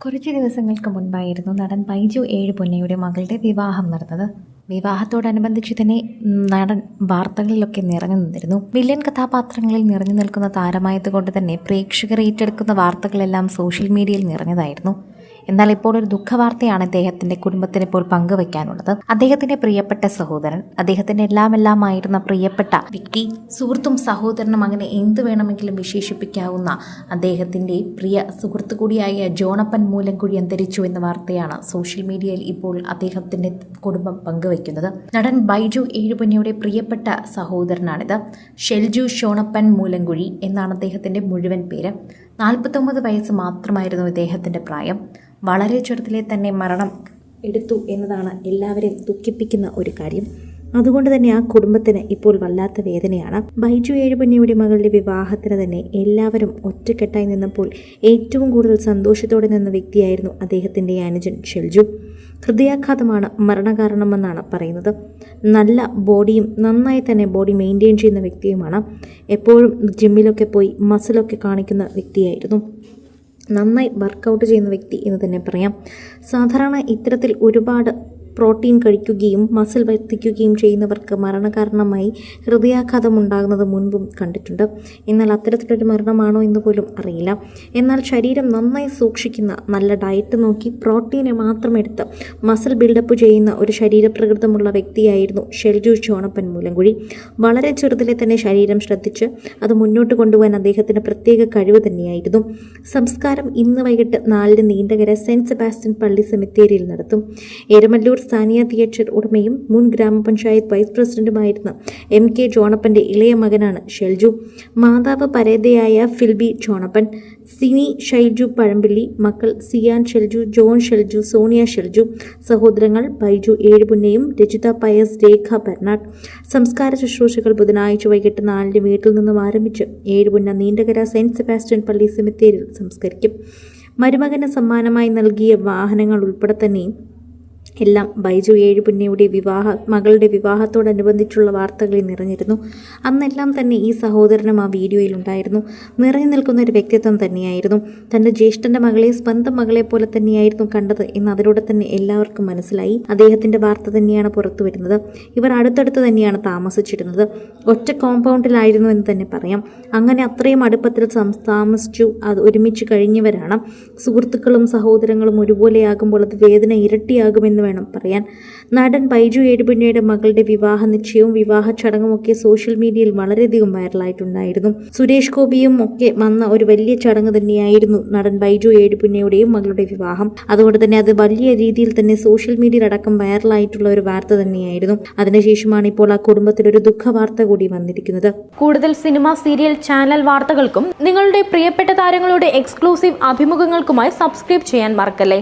കുറച്ച് ദിവസങ്ങൾക്ക് മുൻപായിരുന്നു നടൻ ബൈജു ഏഴ് പൊന്നയുടെ മകളുടെ വിവാഹം നടന്നത്. വിവാഹത്തോടനുബന്ധിച്ച് തന്നെ നടൻ വാർത്തകളിലൊക്കെ നിറഞ്ഞു നിന്നിരുന്നു വില്ലൻ കഥാപാത്രങ്ങളിൽ നിറഞ്ഞു നിൽക്കുന്ന താരമായതുകൊണ്ട് തന്നെ പ്രേക്ഷകർ ഏറ്റെടുക്കുന്ന വാർത്തകളെല്ലാം സോഷ്യൽ മീഡിയയിൽ നിറഞ്ഞതായിരുന്നു. എന്നാൽ ഇപ്പോൾ ഒരു ദുഃഖവാർത്തയാണ് അദ്ദേഹത്തിന്റെ കുടുംബത്തിന് ഇപ്പോൾ പങ്കുവയ്ക്കാനുള്ളത്. അദ്ദേഹത്തിന്റെ പ്രിയപ്പെട്ട സഹോദരൻ അദ്ദേഹത്തിന്റെ എല്ലാം എല്ലാമായിരുന്ന പ്രിയപ്പെട്ട വ്യക്തി സുഹൃത്തും സഹോദരനും അങ്ങനെ എന്ത് വേണമെങ്കിലും വിശേഷിപ്പിക്കാവുന്ന അദ്ദേഹത്തിന്റെ പ്രിയ സുഹൃത്തു കൂടിയായ ജോണപ്പൻ മൂലംകുഴി അന്തരിച്ചു എന്ന വാർത്തയാണ് സോഷ്യൽ മീഡിയയിൽ ഇപ്പോൾ അദ്ദേഹത്തിന്റെ കുടുംബം പങ്കുവയ്ക്കുന്നത്. നടൻ ബൈജു ഏഴുപുന്നയുടെ പ്രിയപ്പെട്ട സഹോദരനാണിത്. ഷെൽജു ഷോണപ്പൻ മൂലംകുഴി എന്നാണ് അദ്ദേഹത്തിന്റെ മുഴുവൻ പേര്. നാൽപ്പത്തൊമ്പത് വയസ്സ് മാത്രമായിരുന്നു ഇദ്ദേഹത്തിന്റെ പ്രായം. വളരെ ചെറുതിലെ തന്നെ മരണം എടുത്തു എന്നതാണ് എല്ലാവരെയും ദുഃഖിപ്പിക്കുന്ന ഒരു കാര്യം. അതുകൊണ്ട് തന്നെ ആ കുടുംബത്തിന് ഇപ്പോൾ വല്ലാത്ത വേദനയാണ്. ബൈജു ഏഴുപുണ്യയുടെ മകളുടെ വിവാഹത്തിന് തന്നെ എല്ലാവരും ഒറ്റക്കെട്ടായി നിന്നപ്പോൾ ഏറ്റവും കൂടുതൽ സന്തോഷത്തോടെ നിന്ന വ്യക്തിയായിരുന്നു അദ്ദേഹത്തിന്റെ അനുജൻ ഷെൽജു. ഹൃദയാഘാതമാണ് മരണകാരണമെന്നാണ് പറയുന്നത്. നല്ല ബോഡിയും നന്നായി തന്നെ ബോഡി മെയിന്റെയിൻ ചെയ്യുന്ന വ്യക്തിയുമാണ്. എപ്പോഴും ജിമ്മിലൊക്കെ പോയി മസിലൊക്കെ കാണിക്കുന്ന വ്യക്തിയായിരുന്നു. നന്നായി വർക്കൗട്ട് ചെയ്യുന്ന വ്യക്തി എന്ന് തന്നെ പറയാം. സാധാരണ ഇത്തരത്തിൽ ഒരുപാട് പ്രോട്ടീൻ കഴിക്കുകയും മസിൽ വർദ്ധിക്കുകയും ചെയ്യുന്നവർക്ക് മരണകാരണമായി ഹൃദയാഘാതം ഉണ്ടാകുന്നത് മുൻപും കണ്ടിട്ടുണ്ട്. എന്നാൽ അത്തരത്തിലൊരു മരണമാണോ എന്ന് പോലും അറിയില്ല. എന്നാൽ ശരീരം നന്നായി സൂക്ഷിക്കുന്ന നല്ല ഡയറ്റ് നോക്കി പ്രോട്ടീനെ മാത്രം എടുത്ത് മസിൽ ബിൽഡപ്പ് ചെയ്യുന്ന ഒരു ശരീരപ്രകൃതമുള്ള വ്യക്തിയായിരുന്നു ഷെൽജു ചോണപ്പൻ മൂലംകുഴി. വളരെ ചെറുതിലെ തന്നെ ശരീരം ശ്രദ്ധിച്ച് അത് മുന്നോട്ട് കൊണ്ടുപോകാൻ അദ്ദേഹത്തിന് പ്രത്യേക കഴിവ് തന്നെയായിരുന്നു. സംസ്കാരം ഇന്ന് വൈകിട്ട് നാലിന് നീണ്ടകര സെന്റ് സെബാസ്റ്റ്യൻ പള്ളി സെമിത്തേരിയിൽ നടത്തും. എരമല്ലൂർ സാനിയ തിയേറ്റർ ഉടമയും മുൻ ഗ്രാമപഞ്ചായത്ത് വൈസ് പ്രസിഡന്റുമായിരുന്ന എം കെ ജോണപ്പന്റെ ഇളയ മകനാണ് ഷെൽജു. മാതാവ് പരേതയായ ഫിൽബി ജോണപ്പൻ സിനി ഷൈജു പഴമ്പിള്ളി മക്കൾ സിയാൻ ഷെൽജു ജോൺ ഷെൽജു സോണിയ ഷെൽജു സഹോദരങ്ങൾ ബൈജു ഏഴുപുന്നയും രജിത പയസ് രേഖ ബെർണാഡ്. സംസ്കാര ശുശ്രൂഷകൾ ബുധനാഴ്ച വൈകിട്ട് നാലിന് വീട്ടിൽ നിന്നും ആരംഭിച്ച് ഏഴുപുന്ന നീണ്ടകര സെന്റ് സെബാസ്റ്റ്യൻ പള്ളി സെമിത്തേരിയിൽ സംസ്കരിക്കും. മരുമകന് സമ്മാനമായി നൽകിയ വാഹനങ്ങൾ ഉൾപ്പെടെ തന്നെയും എല്ലാം ബൈജു ഏഴുപുന്നയുടെ വിവാഹ മകളുടെ വിവാഹത്തോടനുബന്ധിച്ചുള്ള വാർത്തകളിൽ നിറഞ്ഞിരുന്നു. അന്നെല്ലാം തന്നെ ഈ സഹോദരനും ആ വീഡിയോയിൽ ഉണ്ടായിരുന്നു. നിറഞ്ഞു നിൽക്കുന്ന ഒരു വ്യക്തിത്വം തന്നെയായിരുന്നു. തന്റെ ജ്യേഷ്ഠന്റെ മകളെ സ്വന്തം മകളെ പോലെ തന്നെയായിരുന്നു കണ്ടത് എന്ന് അതിലൂടെ തന്നെ എല്ലാവർക്കും മനസ്സിലായി. അദ്ദേഹത്തിന്റെ വാർത്ത തന്നെയാണ് പുറത്തു വരുന്നത്. ഇവർ അടുത്തടുത്ത് തന്നെയാണ് താമസിച്ചിരുന്നത്. ഒറ്റ കോമ്പൗണ്ടിലായിരുന്നു എന്ന് തന്നെ പറയാം. അങ്ങനെ അത്രയും അടുപ്പത്തിൽ താമസിച്ചു അത് ഒരുമിച്ച് കഴിഞ്ഞവരാണ്. സുഹൃത്തുക്കളും സഹോദരങ്ങളും ഒരുപോലെയാകുമ്പോൾ അത് വേദന ഇരട്ടിയാകുമെന്ന് വേണം പറയാൻ. നടൻ ബൈജു ഏഴുപിന്നയുടെ മകളുടെ വിവാഹ നിശ്ചയവും വിവാഹ ചടങ്ങും ഒക്കെ സോഷ്യൽ മീഡിയയിൽ വളരെയധികം വൈറലായിട്ടുണ്ടായിരുന്നു. സുരേഷ് ഗോപിയും ഒക്കെ വന്ന ഒരു വലിയ ചടങ്ങ് തന്നെയായിരുന്നു നടൻ ബൈജു ഏഴുപിന്നയുടെയും മകളുടെ വിവാഹം. അതുകൊണ്ട് തന്നെ അത് വലിയ രീതിയിൽ തന്നെ സോഷ്യൽ മീഡിയയിൽ അടക്കം വൈറലായിട്ടുള്ള ഒരു വാർത്ത തന്നെയായിരുന്നു. അതിനുശേഷമാണ് ഇപ്പോൾ ആ കുടുംബത്തിൽ ഒരു ദുഃഖ വാർത്ത കൂടി വന്നിരിക്കുന്നത്. കൂടുതൽ സിനിമ സീരിയൽ ചാനൽ വാർത്തകൾക്കും നിങ്ങളുടെ പ്രിയപ്പെട്ട താരങ്ങളുടെ എക്സ്ക്ലൂസീവ് അഭിമുഖങ്ങൾക്കുമായി സബ്സ്ക്രൈബ് ചെയ്യാൻ മറക്കല്ലേ?